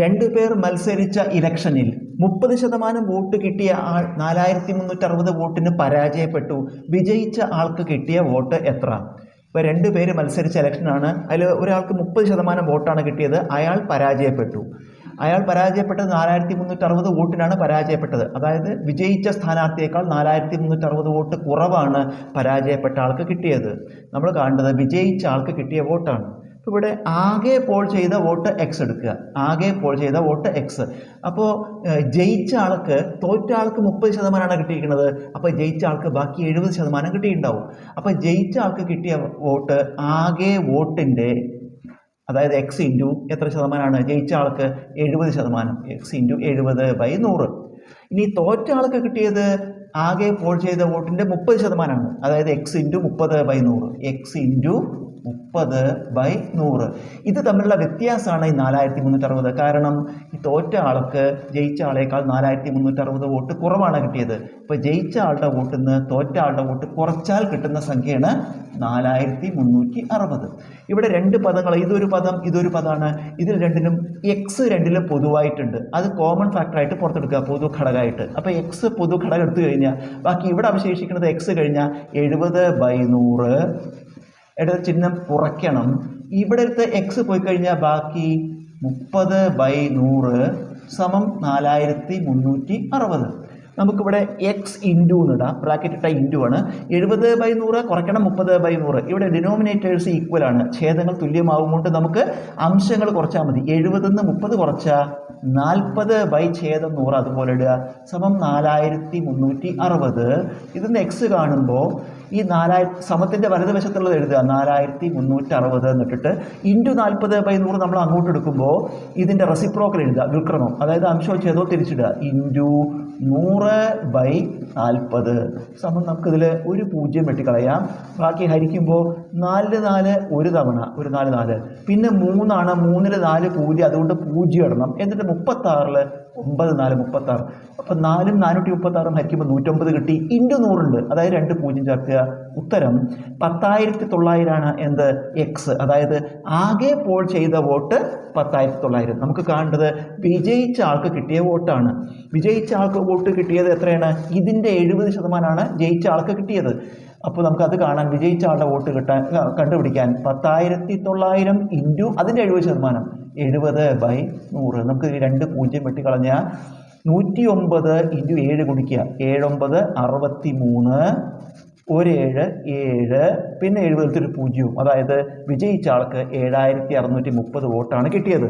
രണ്ടു പേർ മത്സരിച്ച ഇലക്ഷനിൽ മുപ്പത് ശതമാനം വോട്ട് കിട്ടിയ ആൾ നാലായിരത്തി മുന്നൂറ്റി അറുപത് വോട്ടിന് പരാജയപ്പെട്ടു. വിജയിച്ച ആൾക്ക് കിട്ടിയ വോട്ട് എത്ര? ഇപ്പോൾ രണ്ട് പേര് മത്സരിച്ച ഇലക്ഷനാണ്. അതിൽ ഒരാൾക്ക് മുപ്പത് ശതമാനം വോട്ടാണ് കിട്ടിയത്. അയാൾ പരാജയപ്പെട്ടു. അയാൾ പരാജയപ്പെട്ടത് നാലായിരത്തി മുന്നൂറ്റി അറുപത് വോട്ടിനാണ് പരാജയപ്പെട്ടത്. അതായത് വിജയിച്ച സ്ഥാനാർത്ഥിയേക്കാൾ നാലായിരത്തി മുന്നൂറ്റി അറുപത് വോട്ട് കുറവാണ് പരാജയപ്പെട്ട ആൾക്ക് കിട്ടിയത്. നമ്മൾ കാണേണ്ടത് വിജയിച്ച ആൾക്ക് കിട്ടിയ വോട്ടാണ്. ഇവിടെ ആകെ പോൾ ചെയ്ത വോട്ട് എക്സ് എടുക്കുക. ആകെ പോൾ ചെയ്ത വോട്ട് എക്സ് അപ്പോൾ ജയിച്ച ആൾക്ക് തോറ്റ ആൾക്ക് മുപ്പത് ശതമാനമാണ് കിട്ടിയിരിക്കുന്നത്. അപ്പോൾ ജയിച്ച ആൾക്ക് ബാക്കി എഴുപത് ശതമാനം കിട്ടിയിട്ടുണ്ടാവും. അപ്പോൾ ജയിച്ച ആൾക്ക് കിട്ടിയ വോട്ട് ആകെ വോട്ടിന്റെ അതായത് എക്സ് ഇന്റു എത്ര ശതമാനമാണ്? ജയിച്ച ആൾക്ക് എഴുപത് ശതമാനം. എക്സ് ഇന്റു എഴുപത് ബൈ നൂറ്. ഇനി തോറ്റ ആൾക്ക് കിട്ടിയത് ആകെ പോൾ ചെയ്ത വോട്ടിന്റെ മുപ്പത് ശതമാനമാണ്. അതായത് എക്സ് ഇന്റു മുപ്പത് ബൈ നൂറ്. എക്സ് ഇന്റു മുപ്പത് ബൈ നൂറ്. ഇത് തമ്മിലുള്ള വ്യത്യാസമാണ് ഈ നാലായിരത്തി മുന്നൂറ്റി അറുപത് കാരണം ഈ തോറ്റ ആൾക്ക് ജയിച്ച ആളേക്കാൾ നാലായിരത്തി മുന്നൂറ്റി അറുപത് വോട്ട് കുറവാണ് കിട്ടിയത്. ഇപ്പോൾ ജയിച്ച ആളുടെ വോട്ടിൽ നിന്ന് തോറ്റ ആളുടെ വോട്ട് കുറച്ചാൽ കിട്ടുന്ന സംഖ്യയാണ് നാലായിരത്തി മുന്നൂറ്റി അറുപത് ഇവിടെ രണ്ട് പദങ്ങൾ ഇതൊരു പദം ഇതൊരു പദമാണ് ഇതിൽ രണ്ടിനും എക്സ് രണ്ടിലും പൊതുവായിട്ടുണ്ട്. അത് കോമൺ ഫാക്ടറായിട്ട് പുറത്തെടുക്കുക പൊതു ഘടകമായിട്ട്. അപ്പോൾ എക്സ് പൊതു ഘടകം എടുത്തു കഴിഞ്ഞാൽ ബാക്കി ഇവിടെ അവശേഷിക്കുന്നത് എക്സ് കഴിഞ്ഞാൽ എഴുപത് ബൈ നൂറ് ഇടത് ചിഹ്നം കുറയ്ക്കണം. ഇവിടുത്തെ എക്സ് പോയി കഴിഞ്ഞാൽ ബാക്കി മുപ്പത് ബൈ നൂറ് സമം നാലായിരത്തി മുന്നൂറ്റി അറുപത്. നമുക്കിവിടെ എക്സ് ഇന്റു എന്നിടാം ബ്രാക്കറ്റ് ഇട്ട ഇന്റു ആണ്. എഴുപത് ബൈ നൂറ് കുറയ്ക്കണം മുപ്പത് ബൈ നൂറ്. ഇവിടെ ഡിനോമിനേറ്റേഴ്സ് ഈക്വൽ ആണ്. ഛേദങ്ങൾ തുല്യമാവുകൊണ്ട് നമുക്ക് അംശങ്ങൾ കുറച്ചാൽ മതി. എഴുപതിൽ നിന്ന് മുപ്പത് കുറച്ചാൽ നാൽപ്പത് ബൈ ഛേദം നൂറ് അതുപോലെ ഇടുക. സമം നാലായിരത്തി മുന്നൂറ്റി അറുപത്. ഇതിന്ന് എക്സ് കാണുമ്പോൾ ഈ നാലായിരത്തി സമത്തിന്റെ വലതുവശത്തുള്ളത് എഴുതുക. നാലായിരത്തി മുന്നൂറ്റി അറുപത് എന്നിട്ടിട്ട് ഇന്റു നാൽപ്പത് ബൈ നൂറ് നമ്മൾ അങ്ങോട്ട് എടുക്കുമ്പോൾ ഇതിന്റെ റെസിപ്രോക്കൽ എഴുതുക. വിക്രമം. അതായത് അംശോ ഛേദവും തിരിച്ചിടുക. ഇന്റു നൂറ് ബൈ നാൽപ്പത് സമം നമുക്കിതിൽ ഒരു പൂജ്യം വെട്ടിക്കളയാം. ബാക്കി ഹരിക്കുമ്പോൾ നാലിൽ നാല് ഒരു തവണ. ഒരു നാല് നാല്. പിന്നെ മൂന്നാണ്. മൂന്നിൽ നാല് പൂജ്യം. അതുകൊണ്ട് പൂജ്യം ഇടണം. എന്നിട്ട് മുപ്പത്താറിൽ ഒമ്പത് നാല് മുപ്പത്താറ്. അപ്പം നാലും നാനൂറ്റി മുപ്പത്താറും ഹരിക്കുമ്പോൾ നൂറ്റമ്പത് കിട്ടി. ഇന്റു നൂറുണ്ട്. അതായത് രണ്ട് പൂജ്യം ചേർക്കുക. ഉത്തരം പത്തായിരത്തി തൊള്ളായിരമാണ് എന്ത്? എക്സ് അതായത് ആകെ പോൾ ചെയ്ത വോട്ട് പത്തായിരത്തി തൊള്ളായിരം. നമുക്ക് കാണേണ്ടത് വിജയിച്ച ആൾക്ക് കിട്ടിയ വോട്ടാണ്. വിജയിച്ച ആൾക്ക് വോട്ട് കിട്ടിയത് എത്രയാണ്? ഇതിന്റെ എഴുപത് ശതമാനമാണ് ജയിച്ച ആൾക്ക് കിട്ടിയത്. അപ്പോൾ നമുക്കത് കാണാൻ വിജയിച്ച ആളുടെ വോട്ട് കിട്ടാൻ കണ്ടുപിടിക്കാൻ പത്തായിരത്തി തൊള്ളായിരം ഇന്റു അതിന്റെ എഴുപത് ശതമാനം. എഴുപത് ബൈ നൂറ്. നമുക്ക് രണ്ട് പൂജ്യം വെട്ടിക്കളഞ്ഞാൽ നൂറ്റി ഒമ്പത് ഇന്റു ഏഴ് കുടിക്കുക ഏഴൊമ്പത് അറുപത്തി മൂന്ന് ഒരേഴ് ഏഴ് പിന്നെ എഴുപത്തി ഒരു പൂജ്യവും. അതായത് വിജയിച്ച ആൾക്ക് ഏഴായിരത്തി അറുന്നൂറ്റി മുപ്പത് വോട്ടാണ് കിട്ടിയത്.